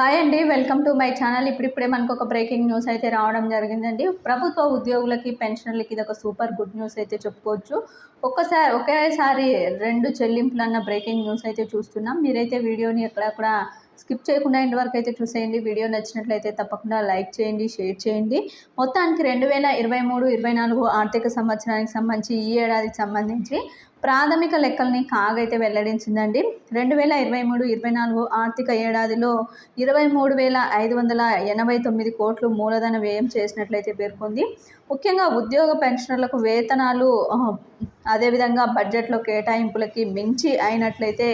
Hi అండి welcome to my channel. ఇప్పుడిప్పుడే మనకు ఒక బ్రేకింగ్ న్యూస్ అయితే రావడం జరిగిందండి. ప్రభుత్వ ఉద్యోగులకి పెన్షనర్లకి ఇది ఒక సూపర్ గుడ్ న్యూస్ అయితే చెప్పుకోవచ్చు. ఒక్కసారి ఒకేసారి రెండు చెల్లింపులు అన్న బ్రేకింగ్ న్యూస్ అయితే చూస్తున్నాం. మీరైతే వీడియోని ఎక్కడ కూడా స్కిప్ చేయకుండా ఇంటి వరకు అయితే చూసేయండి. వీడియో నచ్చినట్లయితే తప్పకుండా లైక్ చేయండి షేర్ చేయండి. మొత్తానికి రెండు వేల ఇరవై మూడు ఇరవై నాలుగు ఆర్థిక సంవత్సరానికి సంబంధించి ఈ ఏడాదికి సంబంధించి ప్రాథమిక లెక్కల్ని కాగైతే వెల్లడించిందండి. రెండు వేల ఇరవై మూడు ఇరవై నాలుగు ఆర్థిక ఏడాదిలో ఇరవై మూడు వేల ఐదు వందల ఎనభై తొమ్మిది కోట్లు మూలధన వ్యయం చేసినట్లయితే పేర్కొంది. ముఖ్యంగా ఉద్యోగ పెన్షనర్లకు వేతనాలు అదేవిధంగా బడ్జెట్లో కేటాయింపులకి మించి అయినట్లయితే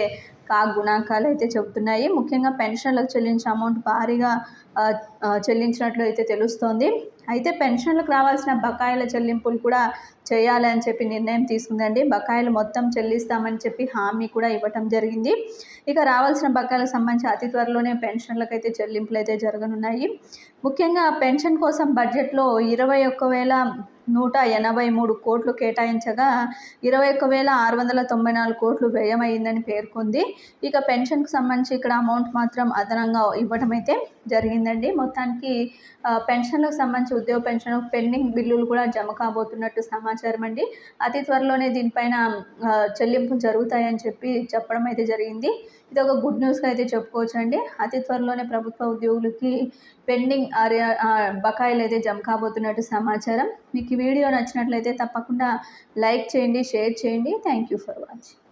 కా గుణాంకాలు అయితే చెబుతున్నాయి. ముఖ్యంగా పెన్షన్లకు చెల్లించే అమౌంట్ భారీగా చెల్లించినట్లు అయితే తెలుస్తోంది. అయితే పెన్షన్లకు రావాల్సిన బకాయిల చెల్లింపులు కూడా చేయాలని చెప్పి నిర్ణయం తీసుకుందండి. బకాయిలు మొత్తం చెల్లిస్తామని చెప్పి హామీ కూడా ఇవ్వటం జరిగింది. ఇక రావాల్సిన బకాయిలకు సంబంధించి అతి త్వరలోనే పెన్షన్లకు అయితే చెల్లింపులు అయితే జరగనున్నాయి. ముఖ్యంగా పెన్షన్ కోసం బడ్జెట్లో ఇరవై ఒక్క వేల నూట ఎనభై మూడు కోట్లు కేటాయించగా ఇరవై ఒక్క వేల ఆరు వందల తొంభై నాలుగు కోట్లు వ్యయమైందని పేర్కొంది. ఇక పెన్షన్కు సంబంధించి ఇక్కడ అమౌంట్ మాత్రం అదనంగా ఇవ్వడం అయితే జరిగిందండి. మొత్తానికి పెన్షన్లకు సంబంధించి ఉద్యోగ పెన్షన్ పెండింగ్ బిల్లులు కూడా జమ కాబోతున్నట్టు సమాచారం అండి. అతి త్వరలోనే దీనిపైన చెల్లింపులు జరుగుతాయని చెప్పి చెప్పడం అయితే జరిగింది. ఇది ఒక గుడ్ న్యూస్గా అయితే చెప్పుకోవచ్చండి. అతి త్వరలోనే ప్రభుత్వ ఉద్యోగులకి పెండింగ్ బకాయిలు అయితే జమ కాబోతున్నట్టు సమాచారం. మీకు ఈ వీడియో నచ్చినట్లయితే తప్పకుండా లైక్ చేయండి షేర్ చేయండి. Thank you for watching.